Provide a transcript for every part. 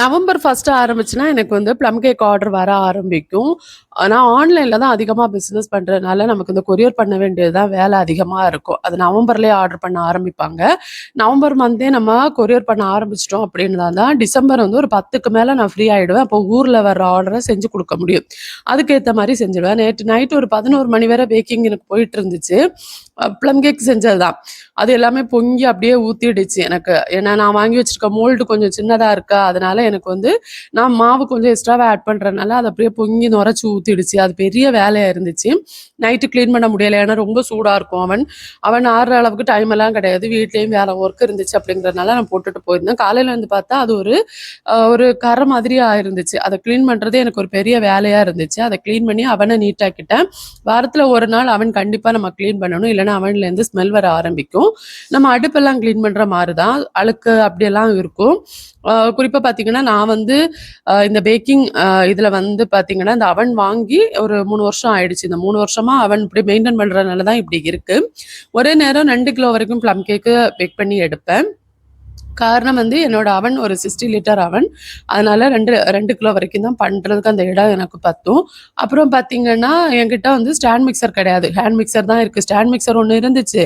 November first ஆரம்பிச்சுன்னா எனக்கு வந்து plum cake order வர ஆரம்பிக்கும். நான் ஆன்லைனில் தான் அதிகமாக பிஸ்னஸ் பண்ணுறதுனால நமக்கு இந்த கொரியர் பண்ண வேண்டியது தான் வேலை அதிகமாக இருக்கும். அது நவம்பர்லேயே ஆர்டர் பண்ண ஆரம்பிப்பாங்க. நவம்பர் மந்தே நம்ம கொரியர் பண்ண ஆரம்பிச்சிட்டோம் அப்படின்னா தான், டிசம்பர் வந்து ஒரு பத்துக்கு மேலே நான் ஃப்ரீ ஆகிடுவேன் அப்போ ஊரில் வர்ற ஆர்டரை செஞ்சு கொடுக்க முடியும். அதுக்கேற்ற மாதிரி செஞ்சிடுவேன் நேற்று நைட்டு ஒரு 11 மணி வரை பேக்கிங் எனக்கு போயிட்டு இருந்துச்சு. ப்ளம் கேக் செஞ்சது தான். அது எல்லாமே பொங்கி அப்படியே ஊற்றிடுச்சு எனக்கு. ஏன்னா நான் வாங்கி வச்சுருக்க மோல்டு கொஞ்சம் சின்னதாக இருக்கா, அதனால எனக்கு வந்து நான் மாவு கொஞ்சம் எக்ஸ்ட்ராவாக ஆட் பண்ணுறதுனால அது அப்படியே பொங்கி நுரைச்சி ஊற்றிடுச்சு அது பெரிய வேலையாக இருந்துச்சு. நைட்டு க்ளீன் பண்ண முடியல. ஏன்னா ரொம்ப சூடாக இருக்கும் அவன். அவன் ஆடுற அளவுக்கு டைம் எல்லாம் கிடையாது. வீட்லேயும் வேற ஒர்க் இருந்துச்சு அப்படிங்கிறதுனால நான் போட்டுட்டு போயிருந்தேன். காலையில் வந்து பார்த்தா, அது ஒரு ஒரு கரை மாதிரி ஆயிருந்துச்சு. அதை க்ளீன் பண்ணுறது எனக்கு ஒரு பெரிய வேலையாக இருந்துச்சு. அதை க்ளீன் பண்ணி அவனை நீட்டாக்கிட்டேன் வாரத்தில் ஒரு நாள் அவன் கண்டிப்பாக நம்ம க்ளீன் பண்ணணும். இல்லைன்னா அவன்லேருந்து ஸ்மெல் வர ஆரம்பிக்கும். நம்ம அடுப்பெல்லாம் க்ளீன் பண்ணுற மாதிரி தான். அழுக்கு அப்படியெல்லாம் இருக்கும். குறிப்பாக பார்த்தீங்கன்னா பார்த்தீங்கன்னா, நான் வந்து இந்த பேக்கிங் இதில் வந்து பார்த்தீங்கன்னா, இந்த அவன் வாங்கி ஒரு மூணு வருஷம் ஆயிடுச்சு. இந்த மூணு வருஷமாக அவன் இப்படி மெயின்டைன் பண்ணுறதுனால தான் இப்படி இருக்குது ஒரே நேரம் ரெண்டு கிலோ வரைக்கும் ப்ளம் கேக்கு பேக் பண்ணி எடுப்பேன். காரணம் வந்து என்னோட அவன் ஒரு 60 லிட்டர் அவன். அதனால 2 2 கிலோ வரைக்கும் தான் பண்ணுறதுக்கு அந்த இடம் எனக்கு பத்தும். அப்புறம் பார்த்தீங்கன்னா, என்கிட்ட வந்து ஸ்டாண்ட் மிக்சர் கிடையாது. ஹேண்ட் மிக்ஸர் தான் இருக்குது ஸ்டாண்ட் மிக்சர் ஒன்று இருந்துச்சு.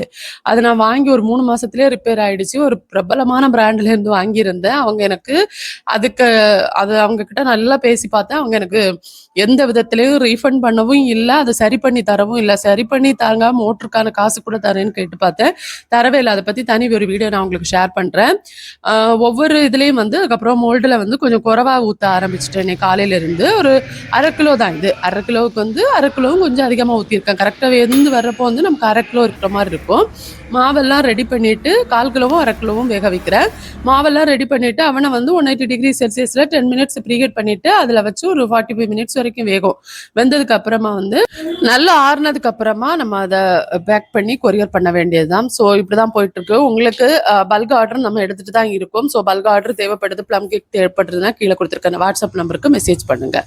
அதை நான் வாங்கி ஒரு 3 மாசத்திலேயே ரிப்பேர் ஆகிடுச்சு ஒரு பிரபலமான பிராண்ட்லேருந்து வாங்கியிருந்தேன். அவங்க எனக்கு அதுக்கு அது அவங்க கிட்ட நல்லா பேசி பார்த்தேன். அவங்க எனக்கு எந்த விதத்துலேயும் ரீஃபண்ட் பண்ணவும் இல்லை அதை சரி பண்ணி தரவும் இல்லை சரி பண்ணி தாங்க மோட்டருக்கான காசு கூட தரேன்னு கேட்டு பார்த்தேன். தரவே இல்லை அதை பற்றி தனி ஒரு வீடியோ நான் உங்களுக்கு ஷேர் பண்ணுறேன் ஒவ்வொரு இதுலயும் வந்து அதுக்கப்புறம் மோல்டுல வந்து கொஞ்சம் குறைவா ஊத்த ஆரம்பிச்சிட்டேன் காலையில இருந்து. ஒரு அரை கிலோ தான் இது. அரை கிலோவுக்கு வந்து அரை கிலோவும் கொஞ்சம் அதிகமா ஊத்தியிருக்கேன். கரெக்டாக வெந்து வர்றப்போ வந்து நமக்கு அரை கிலோ இருக்கிற மாதிரி இருக்கும். மாவெல்லாம் ரெடி பண்ணிட்டு 1/4 கிலோவும், அரை கிலோவும் வேக வைக்கிறேன். மாவெல்லாம் ரெடி பண்ணிட்டு அவன வந்து 180 டிகிரி செல்சியஸ்ல 10 மினிட்ஸ் ப்ரீஹீட் பண்ணிட்டு, அதுல வச்சு ஒரு 45 மினிட்ஸ் வரைக்கும் வேகும். வெந்ததுக்கு அப்புறமா வந்து நல்லா ஆறுனதுக்கு அப்புறமா நம்ம அதை பேக் பண்ணி கொரியர் பண்ண வேண்டியது தான். ஸோ இப்படிதான் போயிட்டுருக்கு. உங்களுக்கு பல்க் ஆர்டர் நம்ம எடுத்துட்டு தான் இருக்கும் ஸோ பல்க் ஆர்டர் தேவைப்படுது, ப்ளம் கேக் தேவைப்படுறதுனா கீழே கொடுத்துருக்க வாட்ஸ்அப் நம்பருக்கு மெசேஜ் பண்ணுங்க.